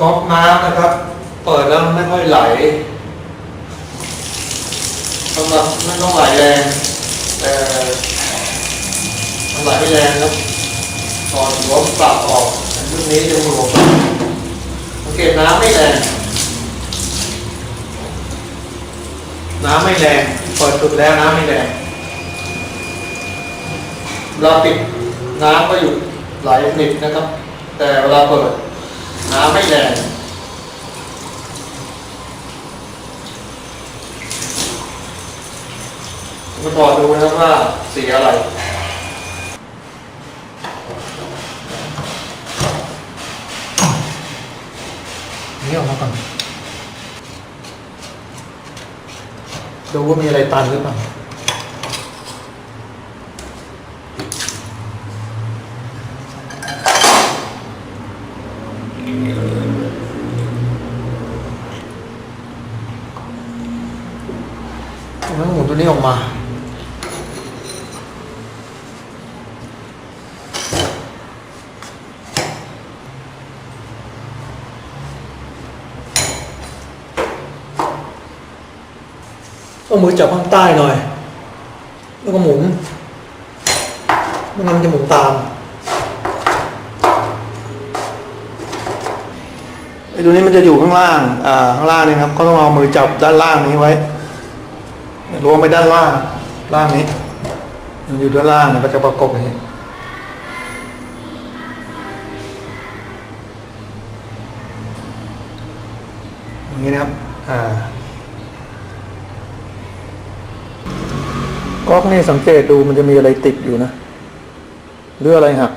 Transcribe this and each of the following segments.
ก๊อกน้ำนะครับ เปิดแล้วไม่ค่อยไหลสำหรับไม่ต้องไหลแรงแต่มันไหลไม่แรงครับตอนหัวปรับออกรุ่นนี้จะหัวสังเกตน้ำไม่แรงน้ำไม่แรงเปิดสุดแล้วน้ำไม่แรงเราปิดน้ำก็หยุดไหลสนิทนะครับ แต่เวลาเปิด น้ำไม่แรงมาถอดดูนะครับว่าสีอะไรนี่ออกมาก่อนดูว่ามีอะไรตันหรือเปล่า แล้วหมุนตัวนี้ออกมา เอามือจับข้างใต้หน่อย แล้วก็หมุนไม่งั้นมันจะหมุนตามไอ้ตัวนี้มันจะอยู่ข้างล่าง อ่า ข้างล่างนี่ครับ ก็ต้องเอามือจับด้านล่างนี้ไว้ รวมไปด้านล่าง ล่างนี้ มันอยู่ด้านล่างเนี่ยก็จะประกบอย่างนี้อย่างนี้นะครับ อ่าก๊อกนี่สังเกตดูมันจะมีอะไรติดอยู่นะหรืออะไรหัก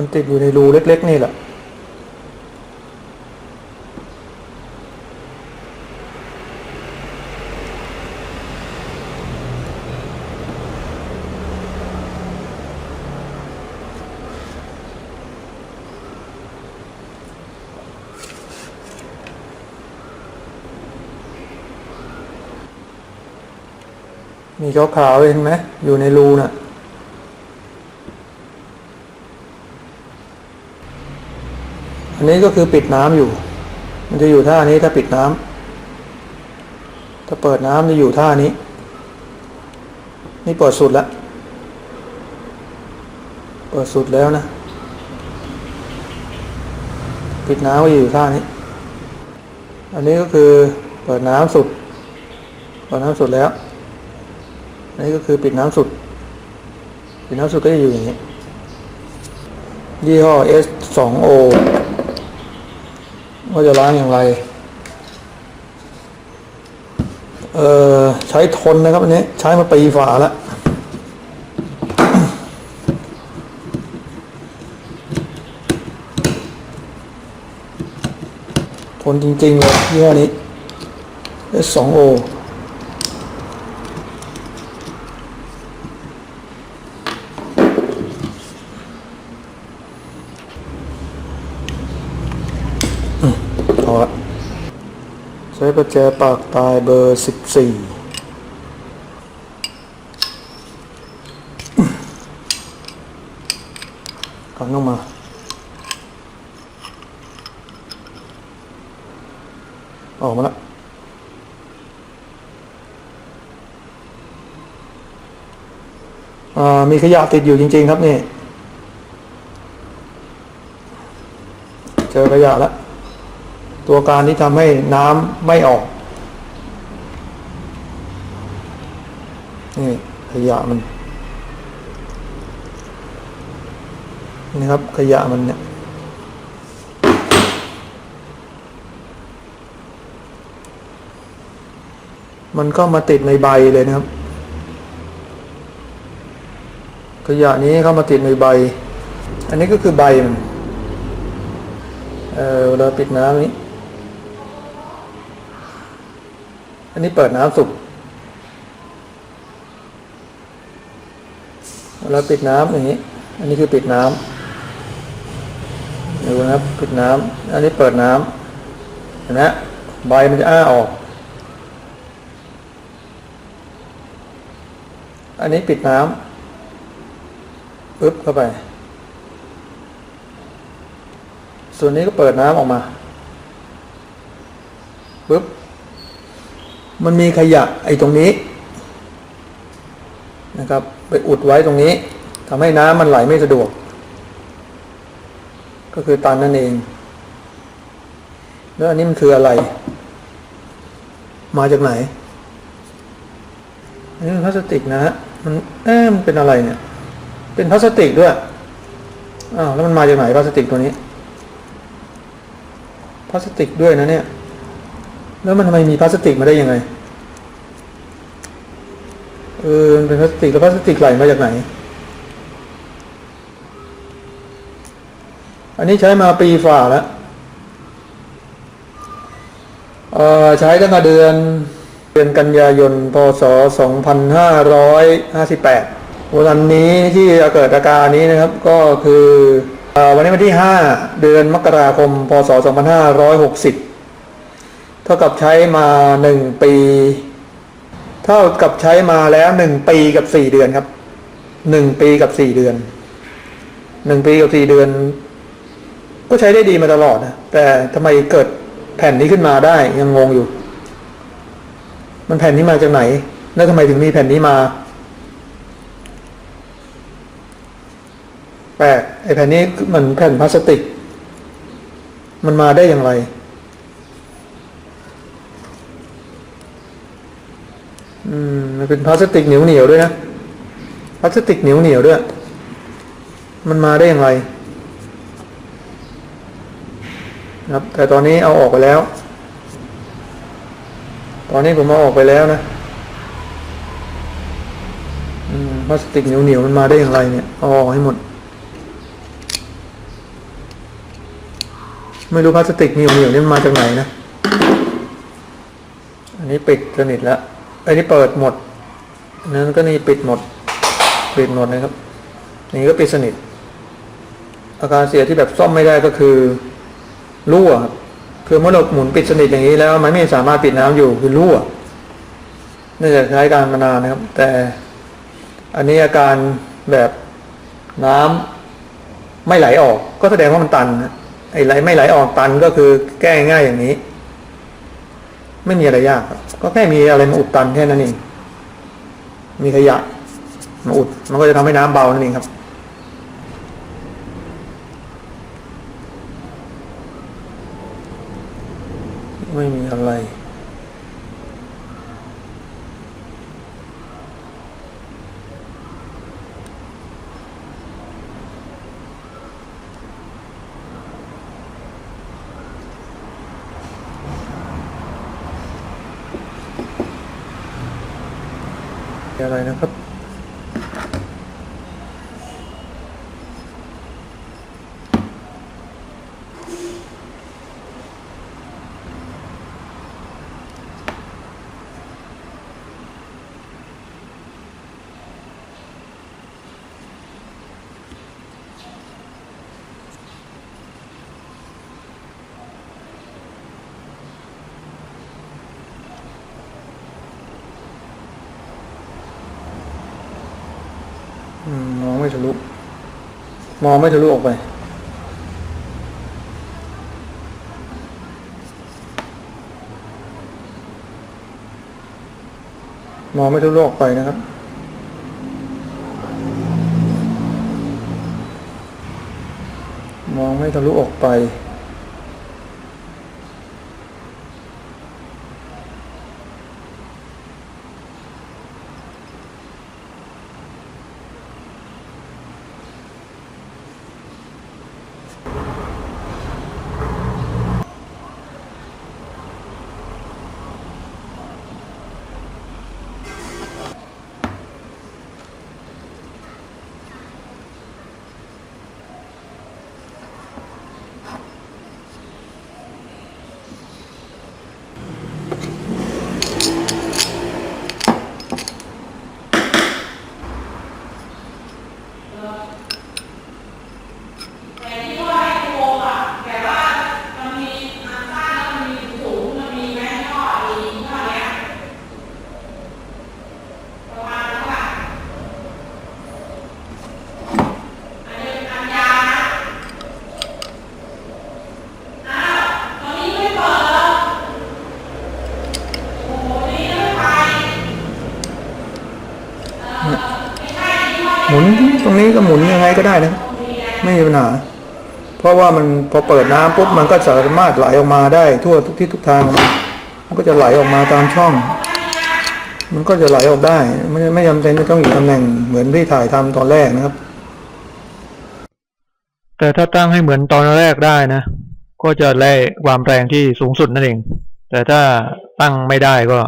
มันติดอยู่ในรูเล็ก ๆ นี่แหละมีขาวๆเห็นไหมอยู่ในรูน่ะ อันนี้ก็คือปิดน้ำอยู่ มันจะอยู่ท่านี้ถ้าปิดน้ำถ้าเปิดน้ำจะอยู่ท่านี้ นี่เปิดสุดแล้ว เปิดสุดแล้วนะ ปิดน้ำก็อยู่ท่านี้ อันนี้ก็คือเปิดน้ำสุด เปิดน้ำสุดแล้ว อันนี้ก็คือปิดน้ำสุด ปิดน้ำสุดก็จะอยู่อย่างนี้ยี่ห้อ S2O ว่าจะล้างอย่างไร เอ่อใช้ทนนะครับอันนี้ใช้มาปีฝาแล้วทนจริงๆเลยยี่ห้อนี้ S2O เอาละ ใช้ประแจปากตายเบอร์สิบสี่กันลงมาออกมาแล้วมีขยะติดอยู่จริง ๆ ครับนี่ เจอขยะแล้ว ตัวการที่ทำให้น้ำไม่ออกนี่ขยะมันนะครับ ขยะมันเนี่ยมันก็มาติดในใบเลยนะครับ ขยะนี้เข้ามาติดในใบ อันนี้ก็คือใบมัน เออเราปิดน้ำนี้ อันนี้เปิดน้ำสุกเราปิดน้ำอย่างนี้ อันนี้คือปิดน้ำดูนะครับปิดน้ำ อันนี้เปิดน้ำเห็นไหมใบมันจะอ้าออก อันนี้ปิดน้ำปึ๊บเข้าไป ส่วนนี้ก็เปิดน้ำออกมาปึ๊บ มันมีขยะไอ้ตรงนี้นะครับ ไปอุดไว้ตรงนี้ทำให้น้ำมันไหลไม่สะดวก ก็คือตันนั่นเอง แล้วอันนี้มันคืออะไร มาจากไหนอันนี้นพลาสติกนะฮะมันเอ๊ะมันเป็นอะไรเนี่ย เป็นพลาสติกด้วยอ้าวแล้วมันมาจากไหนพลาสติกตัวนี้พลาสติกด้วยนะเนี่ย แล้วมันทำไมมีพลาสติกมาได้ยังไง เออเป็นพลาสติกแล้วพลาสติกไหลมาจากไหน อันนี้ใช้มาปีฝ่าแล้วเออใช้ตั้งแต่เดือนเดือนกันยายน พศ 2558 วันนี้ที่เกิดอาการนี้นะครับก็คือออวันนี้วันที่ 5 เดือนมกราคม พศ 2560 ท่ากับใช้มา1ปี เท่ากับใช้มาแล้ว1ปีกับ4เดือนครับ1ปีกับ4เดือน1ปีกับ4เดือน ก็ใช้ได้ดีมาตลอดนะแต่ทำไมเกิดแผ่นนี้ขึ้นมาได้ยังงงอยู่ มันแผ่นนี้มาจากไหน แล้วทำไมถึงมีแผ่นนี้มาแปลกไอ้แผ่นนี้มันแผ่นพลาสติก มันมาได้อย่างไร อืมมันเป็นพลาสติกเหนียวเหนียวด้วยนะพลาสติกเหนียวเหนียวด้วย มันมาได้อย่างไรครับ แต่ตอนนี้เอาออกไปแล้ว ตอนนี้ผมเอาออกไปแล้วนะพลาสติกเหนียวๆมันมาได้อย่างไรเนี่ยเอาออกให้หมด ไม่รู้พลาสติกเหนียวๆนี่มันมาจากไหนนะ อันนี้ปิดสนิทแล้ว อันนี้เปิดหมด นั้นก็นี่ปิดหมด ปิดหมดนะครับ นี่ก็ปิดสนิท อาการเสียที่แบบซ่อมไม่ได้ก็คือรั่วครับคือเมื่อเราหมุนปิดสนิทอย่างนี้แล้ว มันไม่สามารถปิดน้ำอยู่คือรั่วเนื่องจากใช้การมานานนะครับ แต่อันนี้อาการแบบน้ำไม่ไหลออก ก็แสดงว่ามันตันไอ้ไหลไม่ไหลออกตันก็คือแก้ง่ายอย่างนี้ ไม่มีอะไรยากครับก็แค่มีอะไรมาอุดตันแค่นั้นเองมีขยะมาอุด มันก็จะทำให้น้ำเบานั่นเองครับ ไม่มีอะไร อะไรนะครับ ไม่ทะลุ มองไม่ทะลุออกไป มองไม่ทะลุออกไปนะครับมองไม่ทะลุออกไป ก็หมุนยังไงก็ได้นะไม่มีปัญหา เพราะว่ามันพอเปิดน้ำปุ๊บมันก็สามารถไหลออกมาได้ทั่วทุกทิศทุกทาง มันก็จะไหลออกมาตามช่อง มันก็จะไหลออกได้ ไม่ไม่จำเป็นจะต้องอยู่ตำแหน่งเหมือนที่ถ่ายทำตอนแรกนะครับ แต่ถ้าตั้งให้เหมือนตอนแรกได้นะ ก็จะได้ความแรงที่สูงสุดนั่นเอง แต่ถ้าตั้งไม่ได้ก็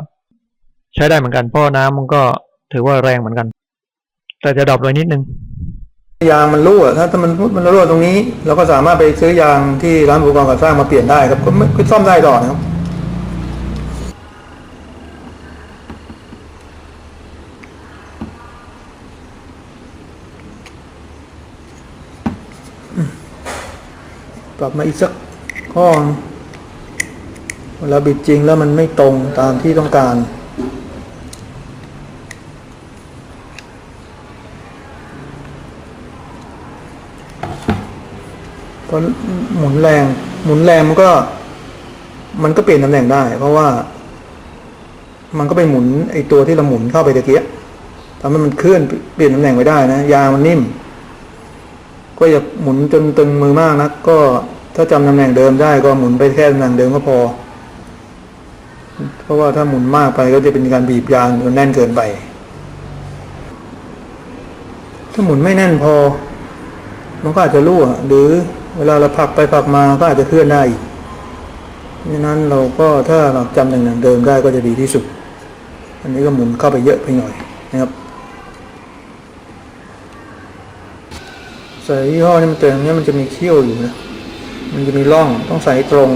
ใช้ได้เหมือนกันเพราะน้ำมันก็ถือว่าแรงเหมือนกัน แต่จะดรอปลงนิดนึง ยางมันรั่วถ้าถ้ามันมันรั่วตรงนี้ เราก็สามารถไปซื้อยางที่ร้านอุปกรณ์ก่อสร้างมาเปลี่ยนได้ครับก็ไม่ก็ซ่อมได้ต่อนะครับปรับมาอีกสักข้อเวลาบิดจริงแล้วมันไม่ตรงตามที่ต้องการ เพราะหมุนแรง หมุนแรงมันก็ มันก็เปลี่ยนตำแหน่งได้ เพราะว่า มันก็ไปหมุนไอตัวที่เราหมุนเข้าไปตะเกียบทำให้มันเคลื่อนเปลี่ยนตำแหน่งไม่ได้นะยางมันนิ่ม ก็อย่าหมุนจนตึงมือมากนะก็ถ้าจำตำแหน่งเดิมได้ก็หมุนไปแค่ตำแหน่งเดิมก็พอ เพราะว่าถ้าหมุนมากไปก็จะเป็นการบีบยางจนแน่นเกินไป ถ้าหมุนไม่แน่นพอ มันก็อาจจะรั่วหรือ เวลาเราผักไปผักมาก็อาจจะเคลื่อนได้อีกนั้นเราก็ถ้าเราจำอย่างเดิมได้ก็จะดีที่สุด อันนี้ก็หมุนเข้าไปเยอะไปหน่อยนะครับใส่ยี่ห้อนี่มันเต็มนี้มันจะมีเขี้ยวอยู่นะ มันจะมีร่องต้องใส่ตรง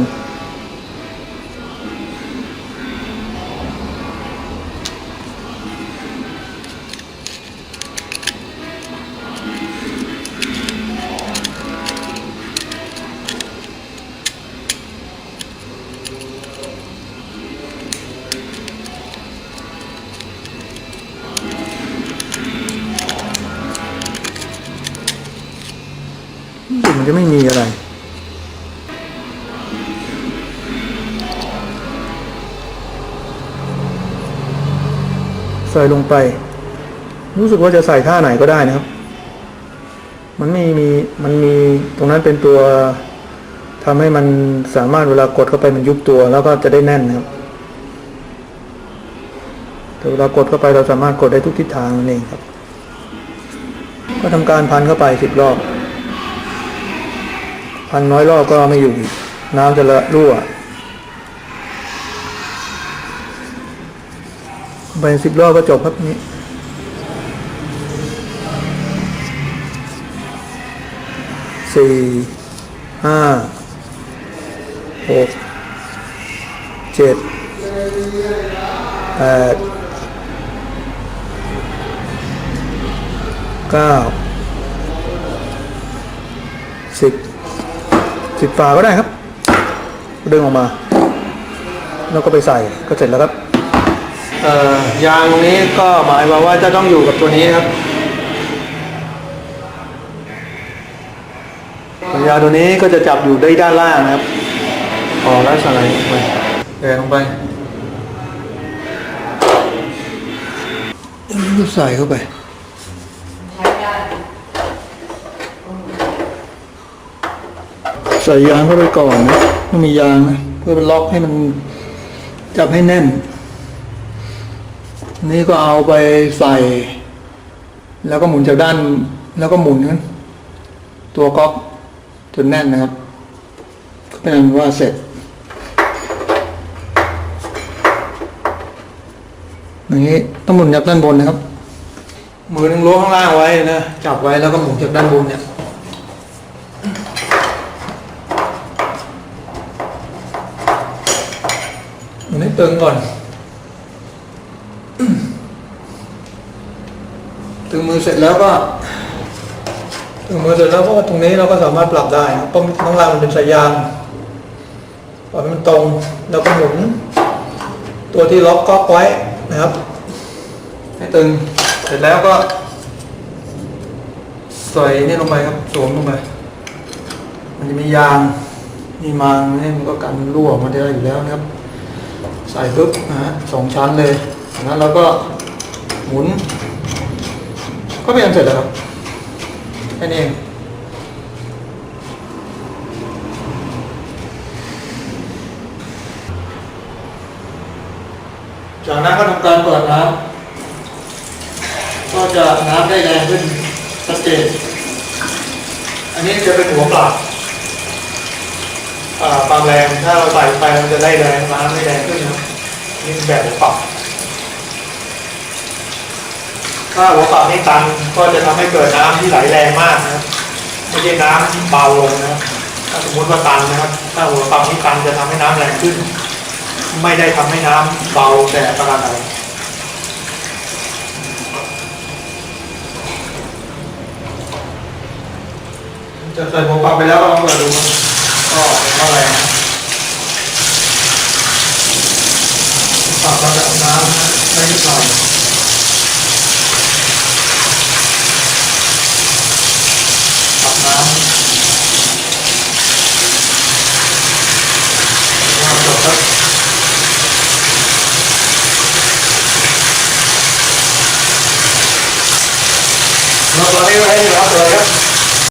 ใส่ลงไป รู้สึกว่าจะใส่ท่าไหนก็ได้นะครับ มันไม่มีมันมีตรงนั้นเป็นตัวทำให้มันสามารถเวลากดเข้าไปมันยุบตัว แล้วก็จะได้แน่นนะครับแต่เวลากดเข้าไปเราสามารถกดได้ทุกทิศทางนั่นเองครับ ก็ทำการพันเข้าไปสิบรอบ พันน้อยรอบก็ไม่อยู่ น้ำจะละรั่ว ไปสิบรอบก็จบครับนี้สี่ห้าหกเจ็ดแปดเก้าสิบสิบฝาก็ได้ครับ ดึงออกมา แล้วก็ไปใส่ก็เสร็จแล้วครับ ยางตรงนี้ก็หมายความว่าจะต้องอยู่กับตัวนี้ครับตัวยางตัวนี้ก็จะจับอยู่ได้ด้านล่างนะครับพอแล้วสไลด์ลงไปแกลงไปใส่เข้าไปใส่ยางเข้าไปก่อนนะต้องมียางนะเพื่อล็อกให้มันจับให้แน่น นี่ก็เอาไปใส่ แล้วก็หมุนจากด้าน แล้วก็หมุนนั้นตัวก๊อกจนแน่นนะครับก็เป็นอันว่าเสร็จอย่างนี้ต้องหมุนจากด้านบนนะครับ มือหนึงล้วงข้างล่างไว้นะจับไว้แล้วก็หมุนจากด้านบนเนี่ยอันนี้ตึงก่อน ตึงมือ เสร็จแล้วก็ถึงมือเสร็จแล้วก็ตรงนี้เราก็สามารถปรับได้นะครับเพราะข้างล่างมันเป็นสายยางปล่อยให้มันตรงแล้วก็หมุน ตัวที่ล็อกก๊อกไว้นะครับ ให้ตึงเสร็จแล้วก็ ใส่นี่ลงไปครับสวมลงไปมันจะมียางมีมางนี่มันก็กันรั่วออกมาได้อยู่แล้วนะครับ ใส่ปุ๊บนะฮะสองชั้นเลยจากนั้นเราก็หมุน ก็เป็นอันเสร็จแล้วครับแค่นี้เองจากนั้นก็ทำการเปิดน้ำก็จะน้ำได้แรงขึ้นชัดเจนอันนี้จะเป็นหัวปลักอ่าความแรงถ้าเราใส่ไปมันจะได้แรงน้ำได้แรงขึ้นนะนี่แบบหัวปลัก ถ้าหัวปรับนี่ตันก็จะทำให้เกิดน้ำที่ไหลแรงมากนะครับไม่ใช่น้ำที่เบาลงนะครับถ้าสมมติว่าตันนะครับ ถ้าหัวปรับนี่ตันจะทำให้น้ำแรงขึ้น ไม่ได้ทำให้น้ำเบาลงแต่ประการใดจะใส่หัวปรับไปแล้วก็ลองเปิดดูครับก็เท่าไหร่นะปรับระดับน้ำได้นิดหน่อย